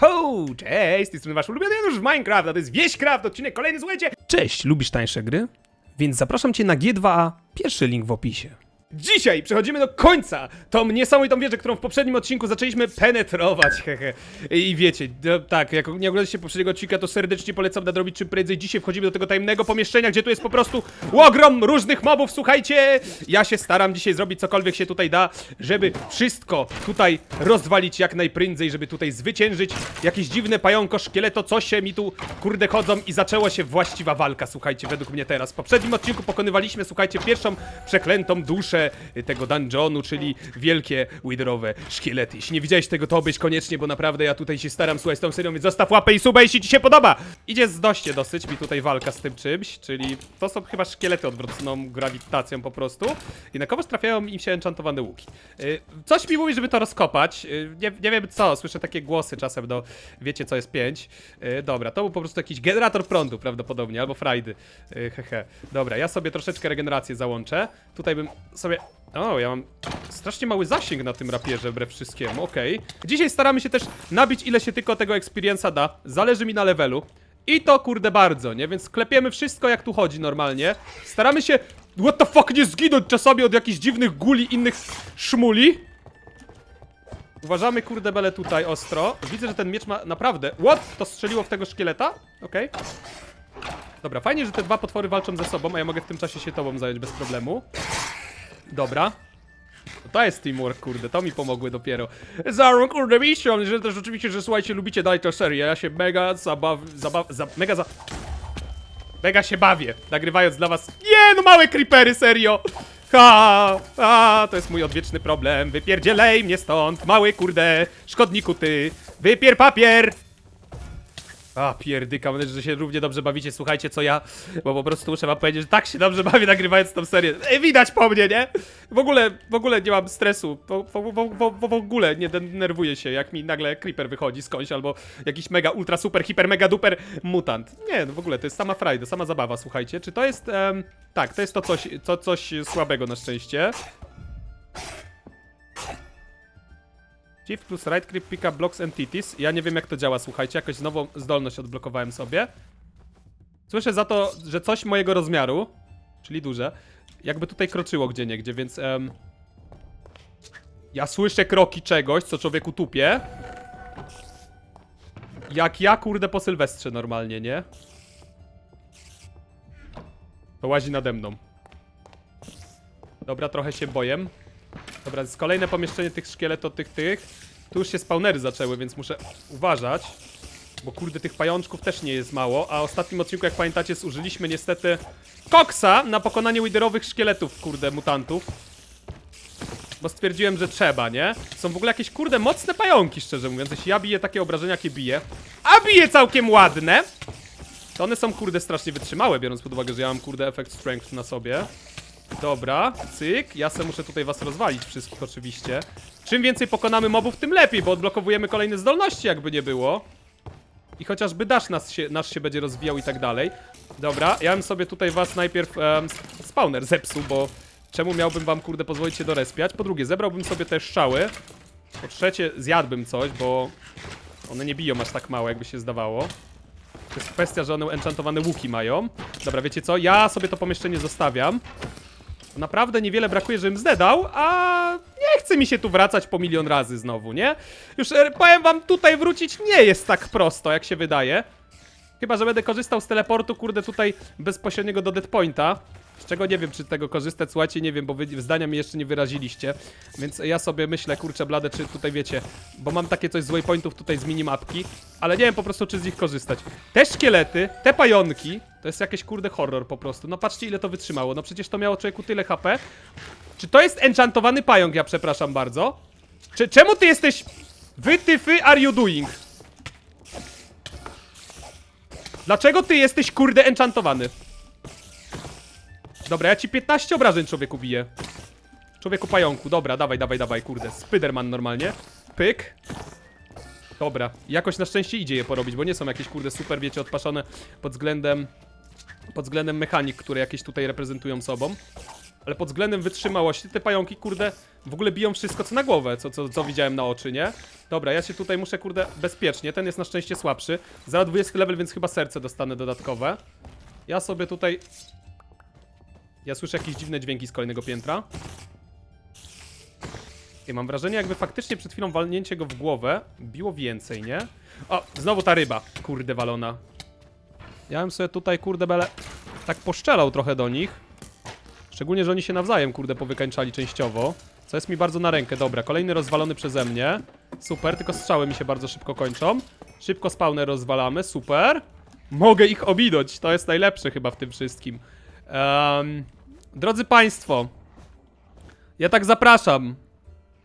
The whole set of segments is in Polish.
Ho, cześć, strony wasz ulubiony Janusz w Minecraft, a to jest Wieścraft, odcinek kolejny, słuchajcie. Cześć, lubisz tańsze gry? Więc zapraszam cię na G2A, pierwszy link w opisie. Dzisiaj przechodzimy do końca tą niesamowitą wieżę, którą w poprzednim odcinku zaczęliśmy penetrować, hehe. I wiecie, no, tak, jak nie oglądacie poprzedniego odcinka, to serdecznie polecam nadrobić czym prędzej. Dzisiaj wchodzimy do tego tajemnego pomieszczenia, gdzie tu jest po prostu ogrom różnych mobów, słuchajcie! Ja się staram dzisiaj zrobić cokolwiek się tutaj da, żeby wszystko tutaj rozwalić jak najprędzej, żeby tutaj zwyciężyć jakieś dziwne pająko, szkieleto, co się mi tu kurde chodzą i zaczęła się właściwa walka, słuchajcie, według mnie teraz. W poprzednim odcinku pokonywaliśmy, słuchajcie, pierwszą przeklętą duszę tego dungeonu, czyli wielkie witherowe szkielety. Jeśli nie widziałeś tego, to obejrz koniecznie, bo naprawdę ja tutaj się staram, słuchaj, z tą serią, więc zostaw łapę i suba, jeśli ci się podoba! Idzie z doście dosyć mi tutaj walka z tym czymś, czyli to są chyba szkielety odwróconą grawitacją po prostu. I na trafiają im się enchantowane łuki. Yy, coś mi mówi, żeby to rozkopać. Yy, nie, nie wiem co, słyszę takie głosy czasem, no wiecie co jest 5. Yy, dobra, to był po prostu jakiś generator prądu prawdopodobnie, albo frajdy. Hehe. Dobra, ja sobie troszeczkę regenerację załączę. Tutaj bym sobie... O, ja mam strasznie mały zasięg na tym rapierze, wbrew wszystkiemu, okej. Dzisiaj staramy się też nabić ile się tylko tego experience'a da. Zależy mi na levelu. I to kurde bardzo, nie? Więc klepiemy wszystko jak tu chodzi normalnie. Staramy się, what the fuck, nie zginąć czasami od jakichś dziwnych guli, innych szmuli. Uważamy kurde bele tutaj ostro. Widzę, że ten miecz ma naprawdę... What? To strzeliło w tego szkieleta? Okej. Dobra, fajnie, że te dwa potwory walczą ze sobą, a ja mogę w tym czasie się tobą zająć bez problemu. Dobra. To jest teamwork, kurde, to mi pomogły dopiero. Zarą, kurde, mistrzom, że też oczywiście, że słuchajcie, lubicie dalej tę serię. Ja się mega zabaw... zabaw... Za, mega za... Mega się bawię, nagrywając dla was... Nie, no małe creepery, serio! Ha, ha, to jest mój odwieczny problem. Wypierdzielej mnie stąd, mały kurde, szkodniku ty. Wypier papier! A, pierdyka, mam że się równie dobrze bawicie, słuchajcie, co ja, bo po prostu muszę wam powiedzieć, że tak się dobrze bawię nagrywając tą serię. Ej, widać po mnie, nie? W ogóle, w ogóle nie mam stresu, w, w, w, w, w ogóle nie denerwuję się, jak mi nagle creeper wychodzi skądś, albo jakiś mega, ultra, super, hiper, mega, duper mutant. Nie, no w ogóle, to jest sama frajda, sama zabawa, słuchajcie. Czy to jest, em, tak, to jest to coś, to coś słabego na szczęście. Shift plus right click pick up blocks entities. Ja nie wiem jak to działa, słuchajcie, jakąś nową zdolność odblokowałem sobie. Słyszę za to, że coś mojego rozmiaru, czyli duże, jakby tutaj kroczyło gdzie niegdzie, więc em, ja słyszę kroki czegoś, co człowieku tupie. Jak ja kurde po Sylwestrze normalnie, nie? To łazi nade mną. Dobra, trochę się boję. Dobra, jest kolejne pomieszczenie tych szkieletów, tych, tych. Tu już się spawnery zaczęły, więc muszę uważać. Bo kurde, tych pajączków też nie jest mało. A w ostatnim odcinku, jak pamiętacie, zużyliśmy niestety koksa na pokonanie widerowych szkieletów, kurde, mutantów. Bo stwierdziłem, że trzeba, nie? Są w ogóle jakieś kurde mocne pająki, szczerze mówiąc. Jeśli ja biję takie obrażenia, jakie biję, a biję całkiem ładne, to one są kurde strasznie wytrzymałe, biorąc pod uwagę, że ja mam kurde efekt strength na sobie. Dobra, cyk. Ja se muszę tutaj was rozwalić wszystkich oczywiście. Czym więcej pokonamy mobów, tym lepiej, bo odblokowujemy kolejne zdolności, jakby nie było. I chociażby dash nas się, nasz się będzie rozwijał i tak dalej. Dobra, ja bym sobie tutaj was najpierw em, spawner zepsuł, bo czemu miałbym wam, kurde, pozwolić się dorespiać? Po drugie, zebrałbym sobie te strzały. Po trzecie, zjadłbym coś, bo one nie biją aż tak mało, jakby się zdawało. To jest kwestia, że one enchantowane łuki mają. Dobra, wiecie co? Ja sobie to pomieszczenie zostawiam. Naprawdę niewiele brakuje, żebym zdedał, a nie chce mi się tu wracać po milion razy znowu, nie? Już e, powiem wam, tutaj wrócić nie jest tak prosto, jak się wydaje. Chyba, że będę korzystał z teleportu, kurde, tutaj bezpośredniego do deadpointa. Z czego nie wiem, czy tego korzystać, słuchajcie, nie wiem, bo wy zdania mi jeszcze nie wyraziliście. Więc ja sobie myślę, kurczę blade, czy tutaj wiecie, bo mam takie coś z waypointów tutaj z minimapki, ale nie wiem po prostu, czy z nich korzystać. Te szkielety, te pająki, to jest jakieś kurde horror po prostu. No patrzcie, ile to wytrzymało. No przecież to miało człowieku tyle HP. Czy to jest enchantowany pająk, ja przepraszam bardzo? Czy, czemu ty jesteś... Wy, ty, fy, are you doing? Dlaczego ty jesteś kurde enchantowany? Dobra, ja ci 15 obrażeń człowieku biję. Człowieku pająku, dobra, dawaj, dawaj, dawaj, kurde. Spiderman normalnie. Pyk. Dobra, jakoś na szczęście idzie je porobić, bo nie są jakieś kurde super, wiecie, odpaszone pod względem pod względem mechanik, które jakieś tutaj reprezentują sobą. Ale pod względem wytrzymałości te pająki, kurde, w ogóle biją wszystko co na głowę, co, co, co widziałem na oczy, nie? Dobra, ja się tutaj muszę, kurde, bezpiecznie. Ten jest na szczęście słabszy. Zaraz 20 level, więc chyba serce dostanę dodatkowe. Ja sobie tutaj... Ja słyszę jakieś dziwne dźwięki z kolejnego piętra. I mam wrażenie, jakby faktycznie przed chwilą walnięcie go w głowę biło więcej, nie? O, znowu ta ryba, kurde walona. Ja bym sobie tutaj, kurde bele, tak poszczelał trochę do nich. Szczególnie, że oni się nawzajem, kurde, powykańczali częściowo. Co jest mi bardzo na rękę. Dobra, kolejny rozwalony przeze mnie. Super, tylko strzały mi się bardzo szybko kończą. Szybko spawner rozwalamy, super. Mogę ich ominąć, to jest najlepsze chyba w tym wszystkim. Em, drodzy Państwo, ja tak zapraszam.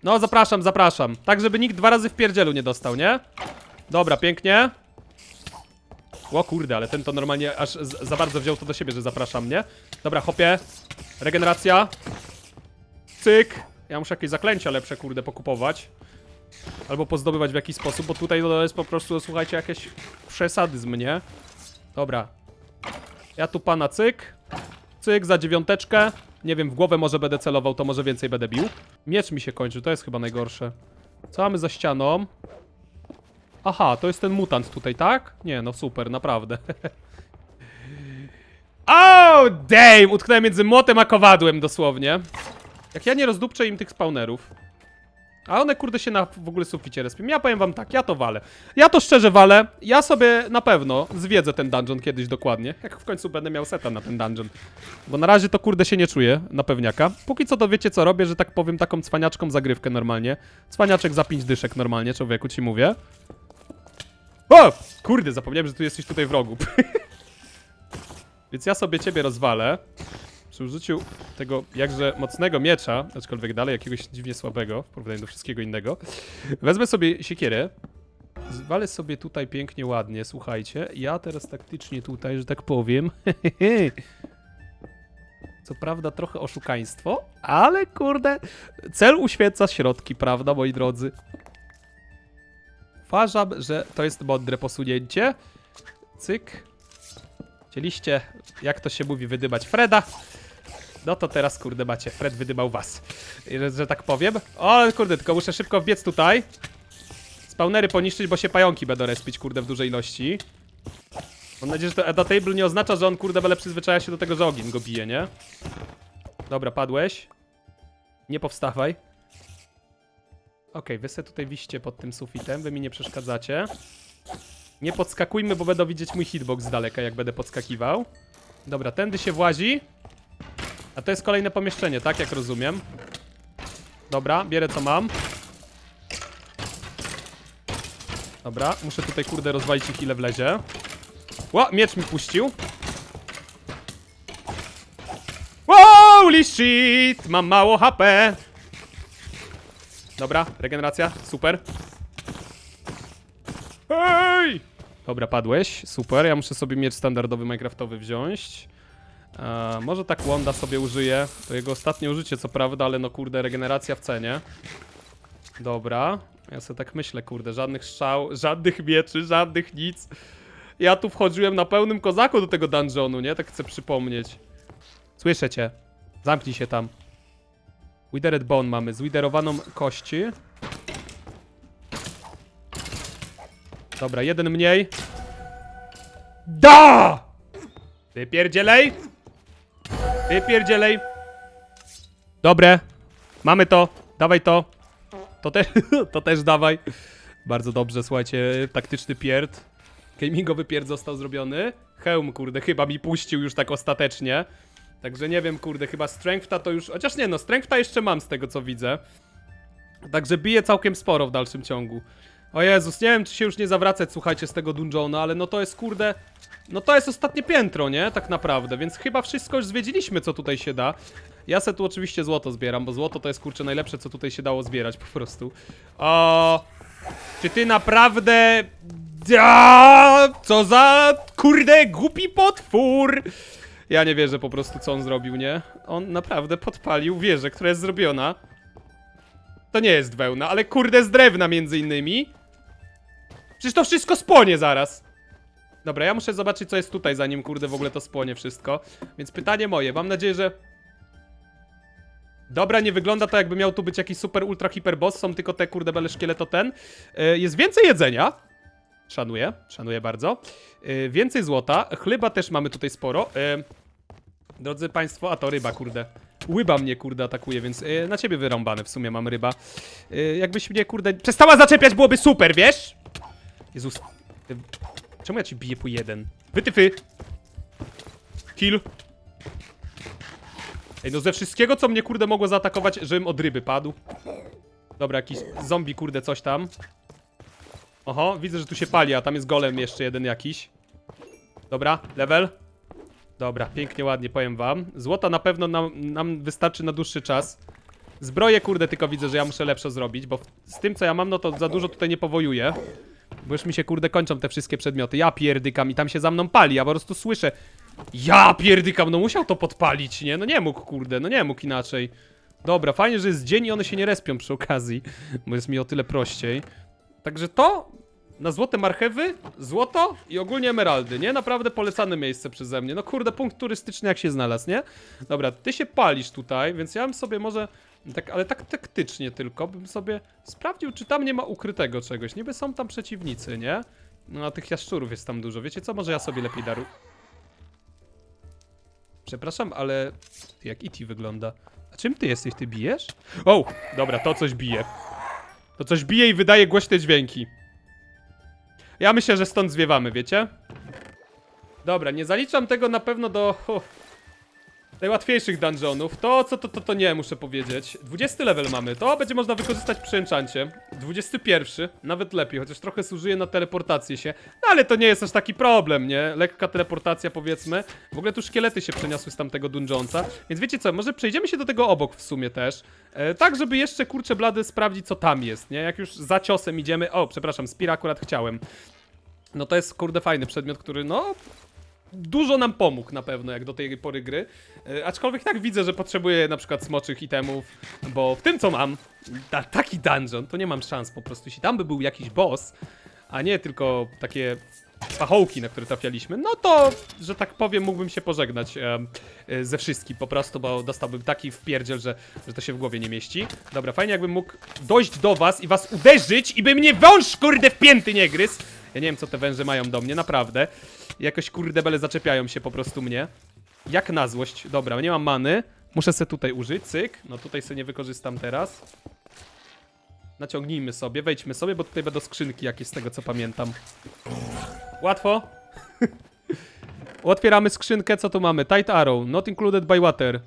No, zapraszam, zapraszam. Tak, żeby nikt dwa razy w pierdzielu nie dostał, nie? Dobra, pięknie. O kurde, ale ten to normalnie aż z- za bardzo wziął to do siebie, że zaprasza mnie. Dobra, hopie. Regeneracja. Cyk. Ja muszę jakieś zaklęcia lepsze, kurde, pokupować. Albo pozdobywać w jakiś sposób, bo tutaj to jest po prostu, słuchajcie, jakieś przesadyzm, nie? Dobra. Ja tu pana cyk. Cyk za dziewiąteczkę. Nie wiem, w głowę może będę celował, to może więcej będę bił. Miecz mi się kończy, to jest chyba najgorsze. Co mamy za ścianą? Aha, to jest ten mutant tutaj, tak? Nie, no super, naprawdę. oh, damn! Utknąłem między młotem a kowadłem dosłownie. Jak ja nie rozdupczę im tych spawnerów. A one kurde się na w ogóle suficie respią. Ja powiem wam tak, ja to walę. Ja to szczerze walę. Ja sobie na pewno zwiedzę ten dungeon kiedyś dokładnie. Jak w końcu będę miał seta na ten dungeon. Bo na razie to kurde się nie czuję na pewniaka. Póki co to wiecie co robię, że tak powiem taką cwaniaczką zagrywkę normalnie. Cwaniaczek za 5 dyszek normalnie, człowieku ci mówię. O! Kurde, zapomniałem, że tu jesteś tutaj w rogu. Więc ja sobie ciebie rozwalę. Przy użyciu tego jakże mocnego miecza, aczkolwiek dalej jakiegoś dziwnie słabego w porównaniu do wszystkiego innego, wezmę sobie siekierę. Zwalę sobie tutaj pięknie, ładnie, słuchajcie. Ja teraz taktycznie tutaj, że tak powiem. Co prawda trochę oszukaństwo, ale kurde, cel uświęca środki, prawda, moi drodzy? Uważam, że to jest mądre posunięcie. Cyk. Chcieliście, jak to się mówi, wydymać Freda. No to teraz, kurde, macie. Fred wydymał was. Że, że tak powiem. O, kurde, tylko muszę szybko wbiec tutaj. Spawnery poniszczyć, bo się pająki będą respić, kurde, w dużej ilości. Mam nadzieję, że to Eda Table nie oznacza, że on, kurde, byle przyzwyczaja się do tego, że ogień go bije, nie? Dobra, padłeś. Nie powstawaj. Okej, wy se tutaj wiście pod tym sufitem, wy mi nie przeszkadzacie. Nie podskakujmy, bo będą widzieć mój hitbox z daleka, jak będę podskakiwał. Dobra, tędy się włazi. A to jest kolejne pomieszczenie, tak? Jak rozumiem. Dobra, bierę co mam. Dobra, muszę tutaj kurde rozwalić ich ile wlezie. Ło, miecz mi puścił. Holy shit! Mam mało HP. Dobra, regeneracja, super. Hej! Dobra, padłeś, super. Ja muszę sobie miecz standardowy Minecraftowy wziąć. E, może tak Wanda sobie użyję. To jego ostatnie użycie, co prawda, ale no kurde, regeneracja w cenie. Dobra. Ja sobie tak myślę, kurde, żadnych strzał, żadnych mieczy, żadnych nic. Ja tu wchodziłem na pełnym kozaku do tego dungeonu, nie? Tak chcę przypomnieć. Słyszę cię. Zamknij się tam. Withered Bone mamy, zwiderowaną kości. Dobra, jeden mniej. Da! Wypierdzielej! Wypierdzielej! Dobre. Mamy to. Dawaj to. To też, to też dawaj. Bardzo dobrze, słuchajcie, taktyczny pierd. Gamingowy pierd został zrobiony. Hełm, kurde, chyba mi puścił już tak ostatecznie. Także nie wiem, kurde, chyba Strengthta to już... Chociaż nie no, Strengthta jeszcze mam z tego, co widzę. Także bije całkiem sporo w dalszym ciągu. O Jezus, nie wiem, czy się już nie zawracać, słuchajcie, z tego dungeona, ale no to jest, kurde... No to jest ostatnie piętro, nie? Tak naprawdę, więc chyba wszystko już zwiedziliśmy, co tutaj się da. Ja se tu oczywiście złoto zbieram, bo złoto to jest, kurczę, najlepsze, co tutaj się dało zbierać po prostu. O... Czy ty naprawdę... A, co za, kurde, głupi potwór! Ja nie wierzę po prostu, co on zrobił, nie? On naprawdę podpalił wieżę, która jest zrobiona. To nie jest wełna, ale kurde z drewna między innymi. Przecież to wszystko spłonie zaraz. Dobra, ja muszę zobaczyć, co jest tutaj, zanim kurde w ogóle to spłonie wszystko. Więc pytanie moje, mam nadzieję, że... Dobra, nie wygląda to jakby miał tu być jakiś super ultra hiper boss, są tylko te kurde bele szkieleto ten. E, jest więcej jedzenia. Szanuję, szanuję bardzo. E, więcej złota, chleba też mamy tutaj sporo. E, drodzy państwo, a to ryba kurde. Łyba mnie kurde atakuje, więc na ciebie wyrąbane w sumie mam ryba. Jakbyś mnie kurde przestała zaczepiać byłoby super, wiesz? Jezus. Czemu ja ci biję po jeden? Wytyfy! Kill. Ej, no ze wszystkiego, co mnie kurde mogło zaatakować, żebym od ryby padł. Dobra, jakiś zombie kurde coś tam. Oho, widzę, że tu się pali, a tam jest golem jeszcze jeden jakiś. Dobra, level. Dobra, pięknie, ładnie, powiem wam. Złota na pewno nam, nam wystarczy na dłuższy czas. Zbroję, kurde, tylko widzę, że ja muszę lepsze zrobić, bo z tym, co ja mam, no to za dużo tutaj nie powojuję. Bo już mi się, kurde, kończą te wszystkie przedmioty. Ja pierdykam i tam się za mną pali, ja po prostu słyszę. Ja pierdykam, no musiał to podpalić, nie? No nie mógł, kurde, no nie mógł inaczej. Dobra, fajnie, że jest dzień i one się nie respią przy okazji, bo jest mi o tyle prościej. Także to na złote marchewy, złoto i ogólnie emeraldy, nie? Naprawdę polecane miejsce przeze mnie. No kurde, punkt turystyczny jak się znalazł, nie? Dobra, ty się palisz tutaj, więc ja bym sobie może, tak, ale tak taktycznie tylko, bym sobie sprawdził, czy tam nie ma ukrytego czegoś. Niby są tam przeciwnicy, nie? No a tych jaszczurów jest tam dużo. Wiecie co? Może ja sobie lepiej daru... Przepraszam, ale jak E.T. wygląda? A czym ty jesteś? Ty bijesz? O! Dobra, to coś bije. To coś bije i wydaje głośne dźwięki. Ja myślę, że stąd zwiewamy, wiecie? Dobra, nie zaliczam tego na pewno do o, najłatwiejszych dungeonów. To, co to, to, to nie, muszę powiedzieć. 20 level mamy, to będzie można wykorzystać przy enchancie. 21, nawet lepiej, chociaż trochę zużyje na teleportację się. No ale to nie jest aż taki problem, nie? Lekka teleportacja, powiedzmy. W ogóle tu szkielety się przeniosły z tamtego dungeonca. Więc wiecie co, może przejdziemy się do tego obok w sumie też. E, tak, żeby jeszcze, kurczę blady, sprawdzić co tam jest, nie? Jak już za ciosem idziemy... O, przepraszam, Spira akurat chciałem. No to jest kurde fajny przedmiot, który no dużo nam pomógł na pewno jak do tej pory gry. E, aczkolwiek tak widzę, że potrzebuję na przykład smoczych itemów, bo w tym co mam, ta, taki dungeon, to nie mam szans po prostu. Jeśli tam by był jakiś boss, a nie tylko takie pachołki, na które trafialiśmy, no to, że tak powiem, mógłbym się pożegnać em, e, ze wszystkim po prostu, bo dostałbym taki wpierdziel, że, że to się w głowie nie mieści. Dobra, fajnie jakbym mógł dojść do was i was uderzyć i by mnie wąż kurde w pięty nie gryzł. Ja nie wiem, co te węże mają do mnie, naprawdę. Jakoś kurde bele zaczepiają się po prostu mnie. Jak na złość. Dobra, nie mam many. Muszę se tutaj użyć, cyk. No tutaj sobie nie wykorzystam teraz. Naciągnijmy sobie, wejdźmy sobie, bo tutaj będą skrzynki jakieś z tego co pamiętam. Łatwo. Otwieramy skrzynkę, co tu mamy? Tight arrow, not included by water.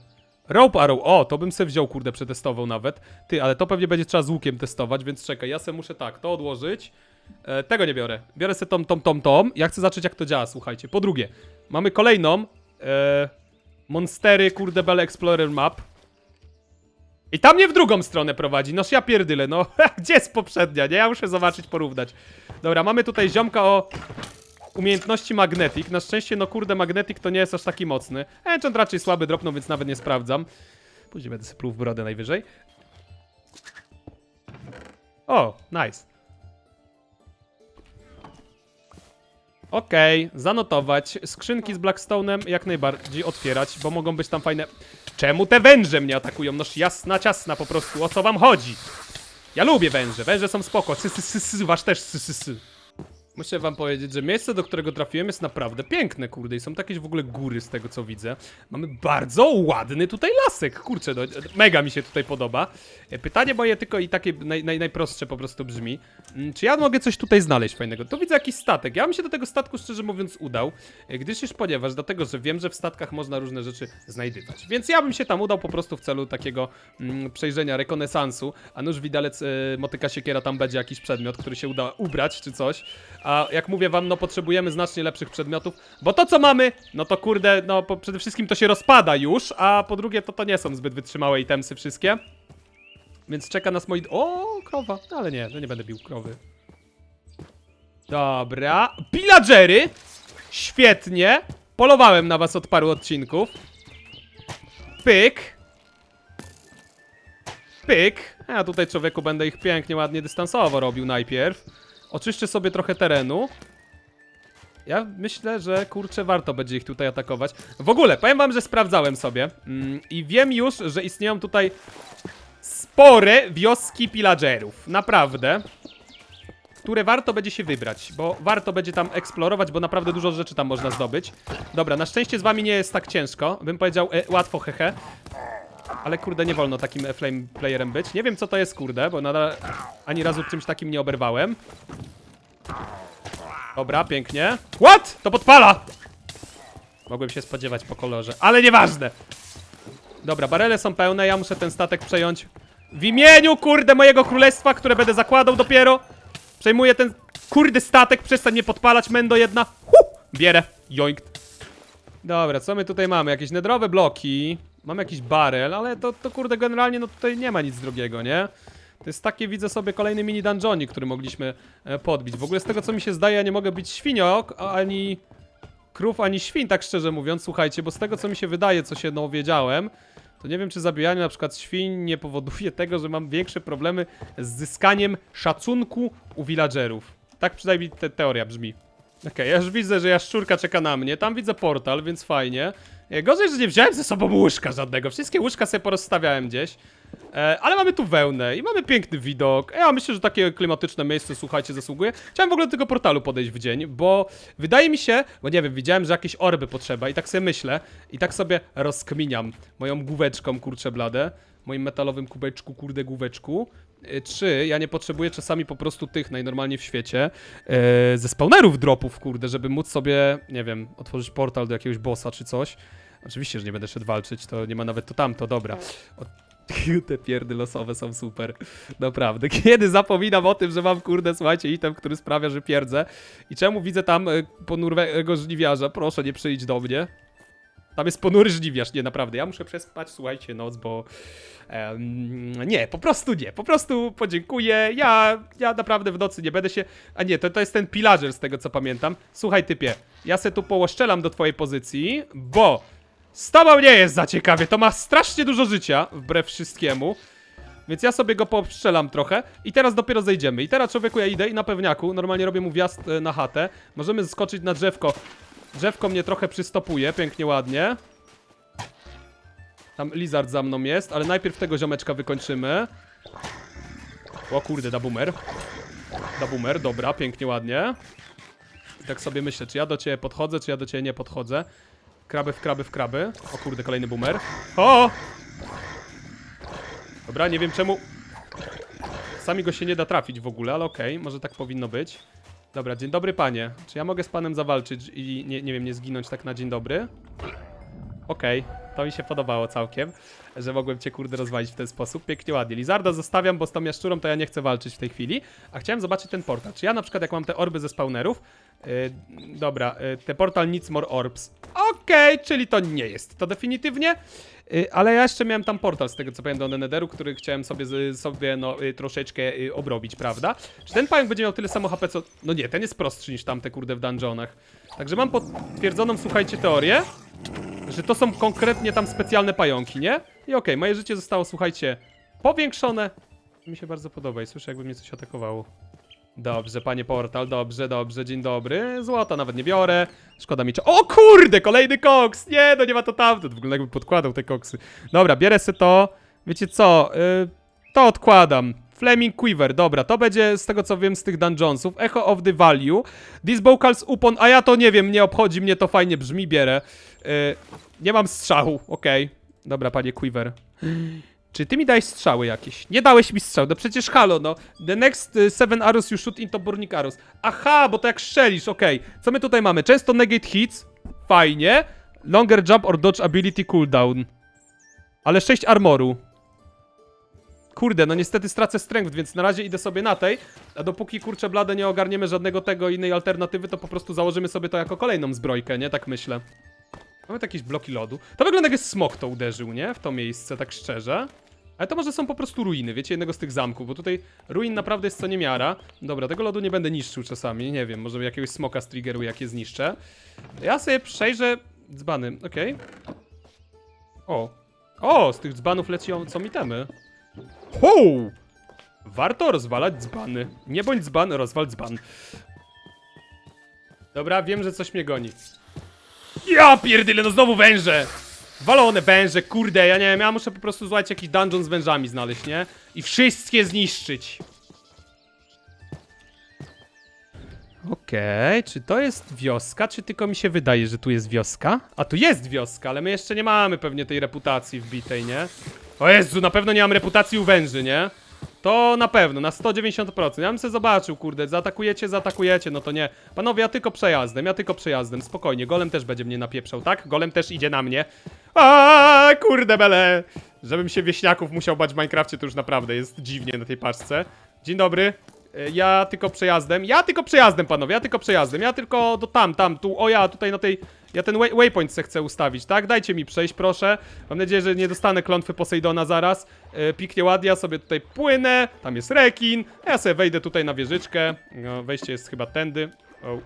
Rope arrow, o, to bym se wziął, kurde, przetestował nawet. Ty, ale to pewnie będzie trzeba z łukiem testować, więc czekaj, ja se muszę tak, to odłożyć. E, tego nie biorę. Biorę se tom, tom, tom, tom. Ja chcę zobaczyć, jak to działa, słuchajcie. Po drugie, mamy kolejną. E, Monstery, kurde, Bell Explorer Map. I tam mnie w drugą stronę prowadzi. Noż ja pierdyle, no. Gdzie jest poprzednia, nie? Ja muszę zobaczyć, porównać. Dobra, mamy tutaj ziomka o umiejętności Magnetic. Na szczęście, no kurde, Magnetic to nie jest aż taki mocny. Enchant raczej słaby dropnął, więc nawet nie sprawdzam. Później będę sobie pluł w brodę najwyżej. O, nice. Okej, zanotować. Skrzynki z Blackstone'em jak najbardziej otwierać, bo mogą być tam fajne... Czemu te węże mnie atakują? Noż jasna, ciasna po prostu, o co wam chodzi? Ja lubię węże, węże są spoko, sy, sy, sy, sy, wasz też sy, sy, sy. Muszę wam powiedzieć, że miejsce, do którego trafiłem jest naprawdę piękne, kurde, i są jakieś w ogóle góry z tego, co widzę. Mamy bardzo ładny tutaj lasek, kurczę, no, mega mi się tutaj podoba. E, Pytanie moje tylko i takie naj, naj, najprostsze po prostu brzmi. Mm, Czy ja mogę coś tutaj znaleźć fajnego? Tu widzę jakiś statek, ja bym się do tego statku, szczerze mówiąc, udał, e, gdyż już ponieważ, dlatego, że wiem, że w statkach można różne rzeczy znajdywać. Więc ja bym się tam udał po prostu w celu takiego mm, przejrzenia, rekonesansu, a nuż widelec e, motyka siekiera, tam będzie jakiś przedmiot, który się uda ubrać czy coś. A jak mówię wam, no potrzebujemy znacznie lepszych przedmiotów, bo to co mamy, no to kurde, no po, przede wszystkim to się rozpada już, a po drugie to to nie są zbyt wytrzymałe itemsy wszystkie. Więc czeka nas moi... O, krowa, No, ale nie, że nie będę bił krowy. Dobra, pillagery! Świetnie! Polowałem na was od paru odcinków. Pyk. Pyk. A ja tutaj człowieku będę ich pięknie, ładnie dystansowo robił najpierw. Oczyszczę sobie trochę terenu. Ja myślę, że kurczę, warto będzie ich tutaj atakować. W ogóle, powiem wam, że sprawdzałem sobie mm, i wiem już, że istnieją tutaj spore wioski pillagerów. Naprawdę. Które warto będzie się wybrać, bo warto będzie tam eksplorować, bo naprawdę dużo rzeczy tam można zdobyć. Dobra, na szczęście z wami nie jest tak ciężko. Bym powiedział e, łatwo, hehe. Ale kurde, nie wolno takim flame playerem być. Nie wiem co to jest, kurde, bo nadal ani razu czymś takim nie oberwałem. Dobra, pięknie. What? To podpala! Mogłem się spodziewać po kolorze, ale nieważne. Dobra, barele są pełne, ja muszę ten statek przejąć. W imieniu, kurde, mojego królestwa, które będę zakładał dopiero. Przejmuję ten kurde statek, przestań mnie podpalać, mendo jedna. Huh! Bierę, joinkt. Dobra, co my tutaj mamy? Jakieś nedrowe bloki. Mam jakiś barel, ale to, to kurde generalnie no tutaj nie ma nic drogiego, nie? To jest takie, widzę sobie, kolejny mini dungeonik, który mogliśmy e, podbić. W ogóle z tego co mi się zdaje, ja nie mogę być świniok, ani krów, ani świn, tak szczerze mówiąc. Słuchajcie, bo z tego co mi się wydaje, co się dowiedziałem, to nie wiem, czy zabijanie na przykład świń nie powoduje tego, że mam większe problemy z zyskaniem szacunku u villagerów. Tak przynajmniej te teoria brzmi. Okej, ja już widzę, że jaszczurka czeka na mnie. Tam widzę portal, więc fajnie. E, Gorzej, że nie wziąłem ze sobą łóżka żadnego. Wszystkie łóżka sobie porozstawiałem gdzieś. E, ale mamy tu wełnę i mamy piękny widok. Ja myślę, że takie klimatyczne miejsce, słuchajcie, zasługuje. Chciałem w ogóle do tego portalu podejść w dzień, bo wydaje mi się, bo nie wiem, widziałem, że jakieś orby potrzeba i tak sobie myślę i tak sobie rozkminiam moją główeczką, kurczę blade, moim metalowym kubeczku, kurde główeczku. E, Czy ja nie potrzebuję czasami po prostu tych najnormalniej w świecie e, ze spawnerów dropów, kurde, żeby móc sobie, nie wiem, otworzyć portal do jakiegoś bossa czy coś. Oczywiście, że nie będę szedł walczyć, to nie ma nawet to tamto, dobra. O, te pierdy losowe są super. Naprawdę. Kiedy zapominam o tym, że mam, kurde, słuchajcie, item, który sprawia, że pierdzę. I czemu widzę tam e, ponurego żniwiarza? Proszę, nie przyjdź do mnie. Tam jest ponury żniwiarz, nie, naprawdę. Ja muszę przespać, słuchajcie, noc, bo... em, nie, po prostu nie. Po prostu podziękuję. Ja, ja naprawdę w nocy nie będę się... A nie, to, to jest ten pillager z tego, co pamiętam. Słuchaj, typie, ja se tu połoszczelam do twojej pozycji, bo... Z tobą nie jest za ciekawie, to ma strasznie dużo życia, wbrew wszystkiemu. Więc ja sobie go postrzelam trochę i teraz dopiero zejdziemy. I teraz człowieku ja idę i na pewniaku, normalnie robię mu wjazd e, na chatę. Możemy skoczyć na drzewko. Drzewko mnie trochę przystopuje, pięknie, ładnie. Tam lizard za mną jest, ale najpierw tego ziomeczka wykończymy. O kurde, da boomer. Da boomer, dobra, pięknie, ładnie. I tak sobie myślę, czy ja do ciebie podchodzę, czy ja do ciebie nie podchodzę. Kraby w kraby w kraby. O kurde, kolejny boomer. O! Dobra, nie wiem czemu. Sami go się nie da trafić w ogóle, ale okej, może tak powinno być. Dobra, dzień dobry panie. Czy ja mogę z panem zawalczyć i nie, nie wiem, nie zginąć tak na dzień dobry? Okej, to mi się podobało całkiem, że mogłem cię kurde rozwalić w ten sposób. Pięknie, ładnie. Lizarda zostawiam, bo z tą jaszczurą to ja nie chcę walczyć w tej chwili. A chciałem zobaczyć ten portal. Czy ja na przykład jak mam te orby ze spawnerów, Yy, dobra, yy, te portal needs more orbs. Okej, czyli to nie jest to definitywnie. Yy, ale ja jeszcze miałem tam portal z tego co pamiętam do Netheru, który chciałem sobie, sobie no, yy, troszeczkę yy, obrobić, prawda? Czy ten pająk będzie miał tyle samo HP co... No nie, ten jest prostszy niż tamte kurde w dungeonach. Także mam potwierdzoną, słuchajcie, teorię, że to są konkretnie tam specjalne pająki, nie? I okej, moje życie zostało, słuchajcie, powiększone. Mi się bardzo podoba i słyszę jakby mnie coś atakowało. Dobrze, panie portal, dobrze, dobrze, dzień dobry. Złota nawet nie biorę. Szkoda mi cza- O kurde, kolejny koks! Nie, no nie ma to tamto. W ogóle jakbym podkładał te koksy. Dobra, bierę se to. Wiecie co? y, to odkładam. Flaming Quiver, dobra, to będzie z tego co wiem z tych dungeonsów. Echo of the Value. These vocals upon, a ja to nie wiem, nie obchodzi mnie, to fajnie brzmi, bierę. Y, nie mam strzału, okej. Dobra, panie Quiver. Czy ty mi dałeś strzały jakieś? Nie dałeś mi strzał, no przecież halo, no. The next y, seven arrows you shoot into burning arrows. Aha, bo to jak strzelisz, okej. Co my tutaj mamy? Często negate hits. Fajnie. Longer jump or dodge ability cooldown. Ale 6 armoru. Kurde, no niestety stracę strength, więc na razie idę sobie na tej, a dopóki kurczę blade nie ogarniemy żadnego tego innej alternatywy, to po prostu założymy sobie to jako kolejną zbrojkę, nie? Tak myślę. Mamy jakieś bloki lodu. To wygląda jakby smok to uderzył, nie? W to miejsce, tak szczerze. Ale to może są po prostu ruiny, wiecie, jednego z tych zamków, bo tutaj ruin naprawdę jest co niemiara. Dobra, tego lodu nie będę niszczył czasami, nie wiem, może jakiegoś smoka z triggeru jak je zniszczę. Ja sobie przejrzę dzbany, okej. O, o, z tych dzbanów lecą co mitemy. Ho! Warto rozwalać dzbany. Nie bądź dzban, rozwal dzban. Dobra, wiem, że coś mnie goni. Ja pierdyle, no znowu węże! Walone węże, kurde, ja nie wiem, ja muszę po prostu, słuchajcie, jakiś dungeon z wężami znaleźć, nie? I wszystkie zniszczyć. Okej, czy to jest wioska, czy tylko mi się wydaje, że tu jest wioska? A tu jest wioska, ale my jeszcze nie mamy pewnie tej reputacji wbitej, nie? O Jezu, na pewno nie mam reputacji u węży, nie? To na pewno, na 190%. Ja bym sobie zobaczył, kurde, zaatakujecie, zaatakujecie, no to nie. Panowie, ja tylko przejazdem, ja tylko przejazdem, spokojnie. Golem też będzie mnie napieprzał, tak? Golem też idzie na mnie. A kurde bele! Żebym się wieśniaków musiał bać w Minecrafcie, to już naprawdę jest dziwnie na tej paczce. Dzień dobry. E, Ja tylko przejazdem, ja tylko przejazdem, panowie, ja tylko przejazdem, ja tylko do tam, tam, tu, o ja, tutaj na tej, ja ten way, waypoint se chcę ustawić, tak? Dajcie mi przejść, proszę. Mam nadzieję, że nie dostanę klątwy Posejdona zaraz. E, piknie ładnie, ja sobie tutaj płynę, tam jest rekin, a ja sobie wejdę tutaj na wieżyczkę. No, wejście jest chyba tędy. O.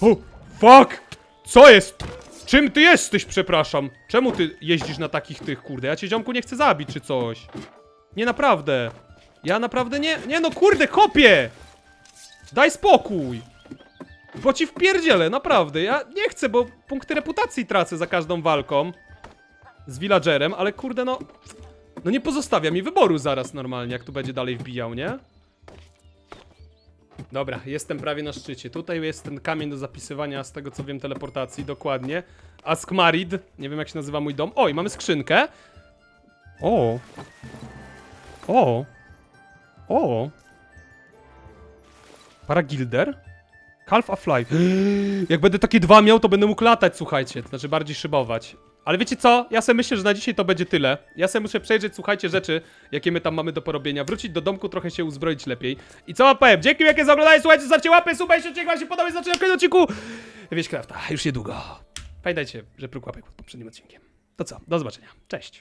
o, fuck! Co jest? Czym ty jesteś, przepraszam? Czemu ty jeździsz na takich tych, kurde? Ja cię, ziomku, nie chcę zabić, czy coś. Nie, naprawdę. Ja naprawdę nie... Nie no, kurde, kopie! Daj spokój! Bo ci wpierdzielę, naprawdę. Ja nie chcę, bo punkty reputacji tracę za każdą walką z villagerem, ale kurde, no... No nie pozostawia mi wyboru zaraz normalnie, jak tu będzie dalej wbijał, nie? Dobra, jestem prawie na szczycie. Tutaj jest ten kamień do zapisywania, z tego co wiem, teleportacji, dokładnie. Askmarid, nie wiem jak się nazywa mój dom. Oj, mamy skrzynkę. O. O. O. Paragilder. Half of Life. Jak będę takie dwa miał, to będę mógł latać, słuchajcie. Znaczy bardziej szybować. Ale wiecie co? Ja sobie myślę, że na dzisiaj to będzie tyle. Ja sobie muszę przejrzeć, słuchajcie, rzeczy, jakie my tam mamy do porobienia. Wrócić do domku, trochę się uzbroić lepiej. I co wam powiem? Dzięki wielkie za oglądanie, słuchajcie, zostawcie łapy, suba, jeśli odcinek wam się podoba i zaczynam w kolejnym odcinku. Wieśkrafta, już niedługo. Pamiętajcie, że próg łapek pod poprzednim odcinkiem. To co? Do zobaczenia. Cześć.